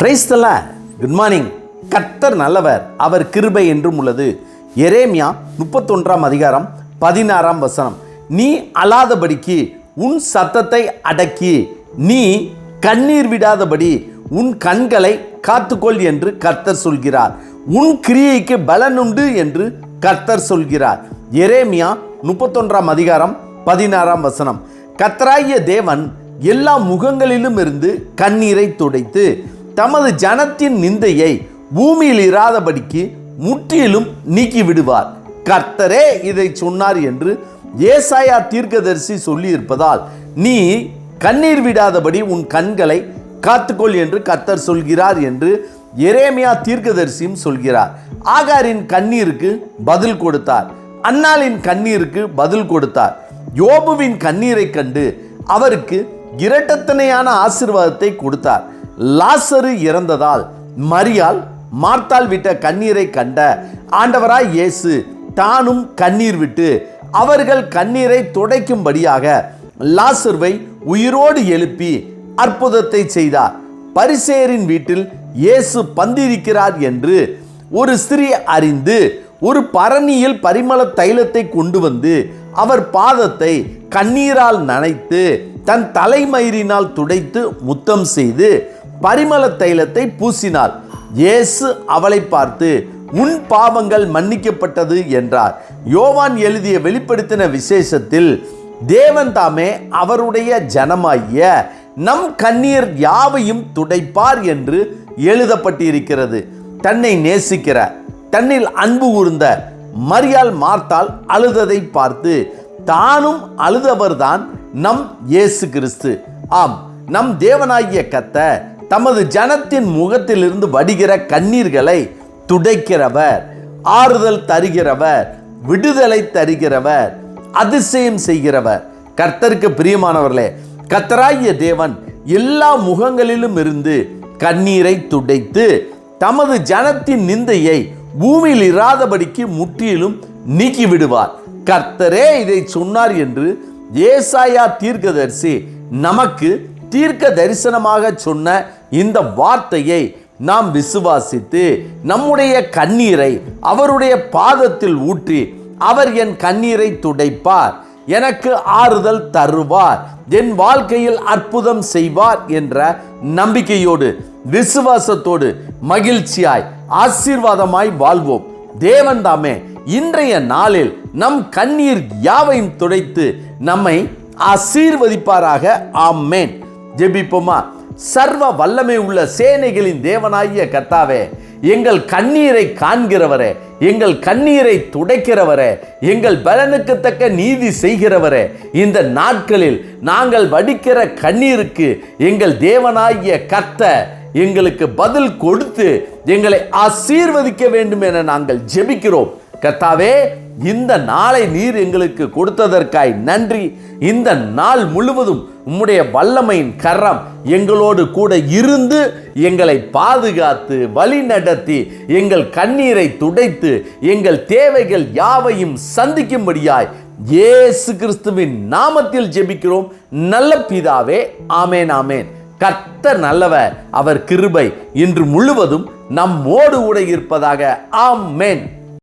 பிரைஸ்தலா good morning கர்த்தர் நல்லவர். அவர் கிருபை என்றும் உள்ளது. எரேமியா முப்பத்தொன்றாம் அதிகாரம் பதினாறாம் வசனம். நீ அழாதபடிக்கு உன் சத்தத்தை அடக்கி நீ கண்ணீர் விடாதபடி உன் கண்களை காத்துக்கொள் என்று கர்த்தர் சொல்கிறார். உன் கிரியைக்கு பலனுண்டு என்று கர்த்தர் சொல்கிறார். எரேமியா முப்பத்தொன்றாம் அதிகாரம் பதினாறாம் வசனம். கத்தராய தேவன் எல்லா முகங்களிலும் இருந்து கண்ணீரை துடைத்து தமது ஜனத்தின் நிந்தையை பூமியில் இராதபடிக்கு முற்றிலும் நீக்கி விடுவார் கர்த்தரே இதை சொன்னார் என்று ஏசாயா தீர்க்கதரிசி சொல்லியிருப்பதால் நீ கண்ணீர் விடாதபடி உன் கண்களை காத்துக்கொள் என்று கர்த்தர் சொல்கிறார் என்று எரேமியா தீர்க்கதரிசியும் சொல்கிறார். ஆகாரின் கண்ணீருக்கு பதில் கொடுத்தார். அன்னாலின் கண்ணீருக்கு பதில் கொடுத்தார். யோபுவின் கண்ணீரை கண்டு அவருக்கு இரட்டத்தனையான ஆசீர்வாதத்தை கொடுத்தார். லாசரு இறந்ததால் மரியால் மார்த்தால் விட்ட கண்ணீரை கண்ட ஆண்டவராய் இயேசு தானும் கண்ணீர் விட்டு அவர்கள் கண்ணீரை துடைக்கும்படியாக லாசருவை உயிரோடு எழுப்பி அற்புதத்தை செய்தார். பரிசேரின் வீட்டில் இயேசு பந்திருக்கிறார் என்று ஒரு ஸ்திரீ அறிந்து ஒரு பரணியில் பரிமள தைலத்தை கொண்டு வந்து அவர் பாதத்தை கண்ணீரால் நனைத்து தன் தலைமயிரினால் துடைத்து முத்தம் செய்து பரிமள தைலத்தை பூசினாள் இயேசு அவளை பார்த்து உன் பாவங்கள் மன்னிக்கப்பட்டது என்றார். யோவான் எழுதிய வெளிப்படுத்தின விசேஷத்தில் தேவன் தாமே அவருடைய ஜனமாகிய நம் கண்ணீர் யாவையும் துடைப்பார் என்று எழுதப்பட்டிருக்கிறது. தன்னை நேசிக்கிற தன்னில் அன்பு கூர்ந்த மரியாள் மார்த்தால் அழுததை பார்த்து தானும் அழுதவர்தான் நம் இயேசு கிறிஸ்து. ஆம் நம் தேவனாகிய கத்த தமது ஜனத்தின் முகத்திலிருந்து வடிகிற கண்ணீர்களை துடைக்கிறவர் ஆறுதல் தருகிறவர் விடுதலை தருகிறவர் அதிசயம் செய்கிறவர். கர்த்தருக்கு பிரியமானவர்களே கத்தராய தேவன் எல்லா முகங்களிலும் இருந்து கண்ணீரை துடைத்து தமது ஜனத்தின் நிந்தையை பூமியில் இராதபடிக்கு முற்றிலும் நீக்கி விடுவார் கர்த்தரே இதை சொன்னார் என்று ஏசாயா தீர்க்கதரிசி நமக்கு தீர்க்க தரிசனமாக சொன்ன இந்த வார்த்தையை நாம் விசுவாசித்து நம்முடைய கண்ணீரை அவருடைய பாதத்தில் ஊற்றி அவர் என் கண்ணீரை துடைப்பார். எனக்கு ஆறுதல் தருவார். என் வாழ்க்கையில் அற்புதம் செய்வார் என்ற நம்பிக்கையோடு விசுவாசத்தோடு மகிழ்ச்சியாய் ஆசீர்வாதமாய் வாழ்வோம். தேவன் தாமே இன்றைய நாளில் நம் கண்ணீர் யாவையும் துடைத்து நம்மை ஆசீர்வதிப்பாராக. ஆமேன். ஜெபிப்போமா? சர்வ வல்லமை உள்ள சேனைகளின் தேவனாகிய கர்த்தாவே எங்கள் கண்ணீரை காண்கிறவரே எங்கள் கண்ணீரை துடைக்கிறவரே எங்கள் பலனுக்கு தக்க நீதி செய்கிறவரே இந்த நாட்களில் நாங்கள் வடிக்கிற கண்ணீருக்கு எங்கள் தேவனாகிய கர்த்த எங்களுக்கு பதில் கொடுத்து எங்களை ஆசீர்வதிக்க வேண்டும் என நாங்கள் ஜெபிக்கிறோம். கர்த்தாவே இந்த நாளை நீர் எங்களுக்கு கொடுத்ததற்காய் நன்றி. இந்த நாள் முழுவதும் உம்முடைய வல்லமையின் கரம் எங்களோடு கூட இருந்து எங்களை பாதுகாத்து வழி நடத்தி எங்கள் கண்ணீரை துடைத்து எங்கள் தேவைகள் யாவையும் சந்திக்கும்படியாய் இயேசு கிறிஸ்துவின் நாமத்தில் ஜெபிக்கிறோம். நல்ல பிதாவே ஆமேன் ஆமேன். கர்த்த நல்லவர் அவர் கிருபை இன்று முழுவதும் நம்மோடு கூட இருப்பதாக ஆமேன்.